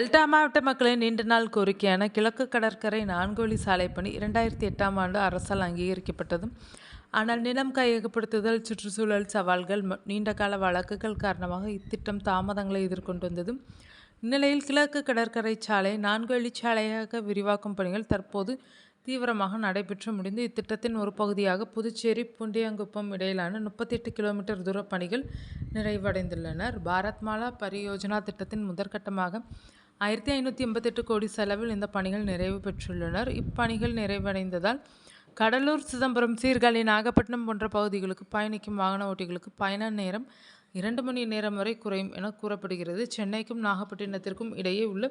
Delta மாவட்ட மக்களின் நீண்ட நாள் கோரிக்கையான கிழக்கு கடற்கரை நான்கு வழி சாலை பணி இரண்டாயிரத்தி எட்டாம் ஆண்டு அரசால் அங்கீகரிக்கப்பட்டதும் ஆனால் நிலம் கையகப்படுத்துதல் சுற்றுச்சூழல் சவால்கள் நீண்ட நீண்டகால வழக்குகள் காரணமாக இத்திட்டம் தாமதங்களை எதிர்கொண்டு வந்தது இந்நிலையில் கிழக்கு கடற்கரை சாலை நான்கு வழிச்சாலையாக விரிவாக்கும் பணிகள் தற்போது தீவிரமாக நடைபெற்று முடிந்து இத்திட்டத்தின் ஒரு பகுதியாக புதுச்சேரி புண்டியங்குப்பம் இடையிலான முப்பத்தி எட்டு கிலோமீட்டர் தூர பணிகள் நிறைவடைந்துள்ளனர். பாரத்மாலா பரியோஜனா திட்டத்தின் முதற்கட்டமாக ஆயிரத்தி ஐநூற்றி எண்பத்தெட்டு கோடி செலவில் இந்த பணிகள் நிறைவு பெற்றுள்ளனர். இப்பணிகள் நிறைவடைந்ததால் கடலூர் சிதம்பரம் சீர்காழி நாகப்பட்டினம் போன்ற பகுதிகளுக்கு பயணிக்கும் வாகன ஓட்டிகளுக்கு பயண நேரம் இரண்டு மணி நேரம் வரை குறையும் என கூறப்படுகிறது. சென்னைக்கும் நாகப்பட்டினத்திற்கும் இடையே உள்ள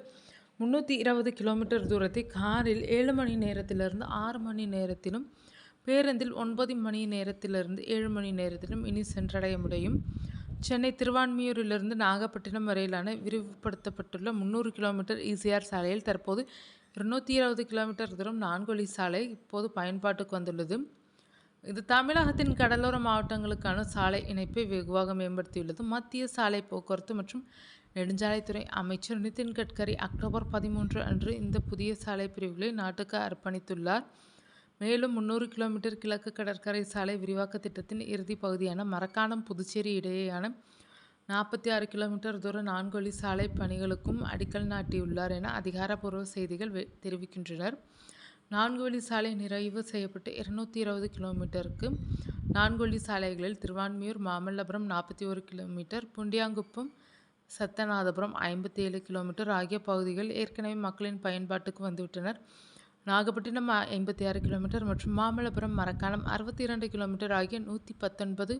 முந்நூற்றி இருபது கிலோமீட்டர் தூரத்தை காரில் ஏழு மணி நேரத்திலிருந்து ஆறு மணி நேரத்திலும் பேருந்தில் ஒன்பது மணி நேரத்திலிருந்து ஏழு மணி நேரத்திலும் இனி சென்றடைய முடியும். சென்னை திருவான்மியூரிலிருந்து நாகப்பட்டினம் வரையிலான விரிவுபடுத்தப்பட்டுள்ள முந்நூறு கிலோமீட்டர் இசிஆர் சாலையில் தற்போது இருநூற்றி இருபது கிலோமீட்டர் தூரம் நான்கு வழி சாலை இப்போது பயன்பாட்டுக்கு வந்துள்ளது. இது தமிழகத்தின் கடலோர மாவட்டங்களுக்கான சாலை இணைப்பை வெகுவாக மேம்படுத்தியுள்ளது. மத்திய சாலை போக்குவரத்து மற்றும் நெடுஞ்சாலைத்துறை அமைச்சர் நிதின் கட்கரி அக்டோபர் பதிமூன்று அன்று இந்த புதிய சாலை பிரிவுகளை நாட்டுக்கு அர்ப்பணித்துள்ளார். மேலும் முந்நூறு கிலோமீட்டர் கிழக்கு கடற்கரை சாலை விரிவாக்க திட்டத்தின் இறுதி பகுதியான மரக்காணம் புதுச்சேரி இடையேயான நாற்பத்தி ஆறு கிலோமீட்டர் தூர நான்கு வழி சாலை பணிகளுக்கும் அடிக்கல் நாட்டியுள்ளார் என அதிகாரப்பூர்வ செய்திகள் தெரிவிக்கின்றனர். நான்கு வழி சாலை நிறைவு செய்யப்பட்டு இருநூத்தி இருபது கிலோமீட்டருக்கு நான்கு வழி சாலைகளில் திருவான்மியூர் மாமல்லபுரம் நாற்பத்தி ஒரு கிலோமீட்டர் புண்டியாங்குப்பம் சத்தநாதபுரம் ஐம்பத்தி ஏழு கிலோமீட்டர் ஆகிய பகுதிகள் ஏற்கனவே மக்களின் பயன்பாட்டுக்கு வந்துவிட்டனர். நாகப்பட்டினம் ஐம்பத்தி ஆறு கிலோமீட்டர் மற்றும் மாமல்லபுரம் மரக்காலம் அறுபத்தி இரண்டு கிலோமீட்டர் ஆகிய நூற்றி பத்தொன்பது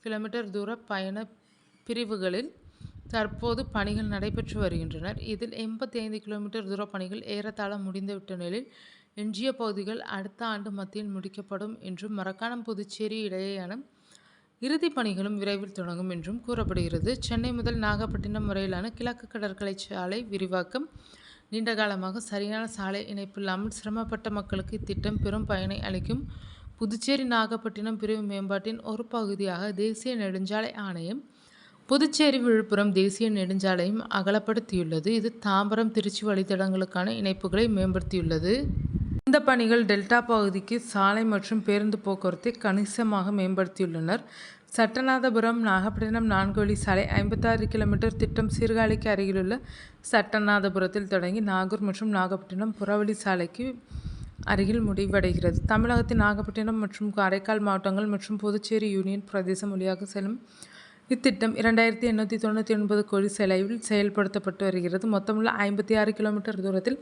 கிலோமீட்டர் தூர பயண பிரிவுகளில் தற்போது பணிகள் நடைபெற்று வருகின்றனர். இதில் எண்பத்தி ஐந்து கிலோமீட்டர் தூர பணிகள் ஏறத்தாழ முடிந்துவிட்ட நிலையில் எஞ்சிய பகுதிகள் அடுத்த ஆண்டு மத்தியில் முடிக்கப்படும் என்றும் மரக்காணம் புதுச்சேரி இடையேயான இறுதிப் பணிகளும் விரைவில் தொடங்கும் என்றும் கூறப்படுகிறது. சென்னை முதல் நாகப்பட்டினம் வரையிலான கிழக்கு கடற்கரை சாலை விரிவாக்கம் நீண்ட காலமாக சரியான சாலை இணைப்பு இல்லாமல் சிரமப்பட்ட மக்களுக்கு இத்திட்டம் பெரும் பயனை அளிக்கும். புதுச்சேரி நாகப்பட்டினம் பிரிவு மேம்பாட்டின் ஒரு பகுதியாக தேசிய நெடுஞ்சாலை ஆணையம் புதுச்சேரி விழுப்புரம் தேசிய நெடுஞ்சாலையும் அகலப்படுத்தியுள்ளது. இது தாம்பரம் திருச்சி வழித்தடங்களுக்கான இணைப்புகளை மேம்படுத்தியுள்ளது. இந்த பணிகள் டெல்டா பகுதிக்கு சாலை மற்றும் பேருந்து போக்குவரத்தை கணிசமாக மேம்படுத்தியுள்ளனர். சட்டநாதபுரம் நாகப்பட்டினம் நான்கு வழி சாலை ஐம்பத்தாறு கிலோமீட்டர் திட்டம் சீர்காழிக்கு அருகிலுள்ள சட்டநாதபுரத்தில் தொடங்கி நாகூர் மற்றும் நாகப்பட்டினம் புறவழி சாலைக்கு அருகில் முடிவடைகிறது. தமிழகத்தின் நாகப்பட்டினம் மற்றும் காரைக்கால் மாவட்டங்கள் மற்றும் புதுச்சேரி யூனியன் பிரதேசம் வழியாக செல்லும் இத்திட்டம் இரண்டாயிரத்தி எண்ணூற்றி தொண்ணூற்றி ஒன்பது கோடி செலவில் செயல்படுத்தப்பட்டு வருகிறது. மொத்தமுள்ள ஐம்பத்தி ஆறு கிலோமீட்டர் தூரத்தில்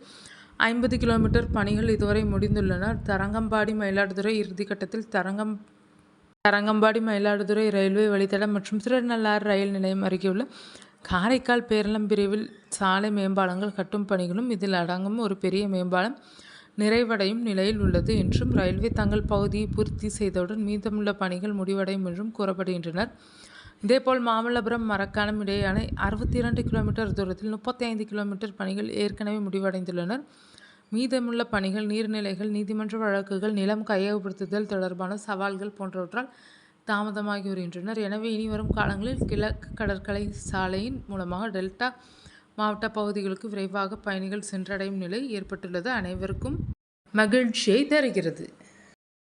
ஐம்பது கிலோமீட்டர் பணிகள் இதுவரை முடிந்துள்ளன. தரங்கம்பாடி மயிலாடுதுறை இறுதிக்கட்டத்தில் தரங்கம் தரங்கம்பாடி மயிலாடுதுறை ரயில்வே வழித்தடம் மற்றும் திருநள்ளாறு ரயில் நிலையம் அருகேயுள்ள காரைக்கால் பேரளம் பிரிவில் சாலை மேம்பாலங்கள் கட்டும் பணிகளும் இதில் அடங்கும். ஒரு பெரிய மேம்பாலம் நிறைவடையும் நிலையில் உள்ளது என்றும் ரயில்வே தங்கள் பகுதியை பூர்த்தி செய்தவுடன் மீதமுள்ள பணிகள் முடிவடையும் என்றும் கூறப்படுகின்றனர். இதேபோல் மாமல்லபுரம் மரக்காணம் இடையேயான அறுபத்தி இரண்டு கிலோமீட்டர் தூரத்தில் முப்பத்தி ஐந்து கிலோமீட்டர் பணிகள் ஏற்கனவே முடிவடைந்துள்ளனர். மீதமுள்ள பணிகள் நீர்நிலைகள் நீதிமன்ற வழக்குகள் நிலம் கையகப்படுத்துதல் தொடர்பான சவால்கள் போன்றவற்றால் தாமதமாகி வருகின்றனர் எனவே இனி வரும் காலங்களில் கிழக்கு கடற்கரை சாலையின் மூலமாக டெல்டா மாவட்ட பகுதிகளுக்கு விரைவாக பயணிகள் சென்றடையும் நிலை ஏற்பட்டுள்ளது. அனைவருக்கும் மகிழ்ச்சியை தருகிறது.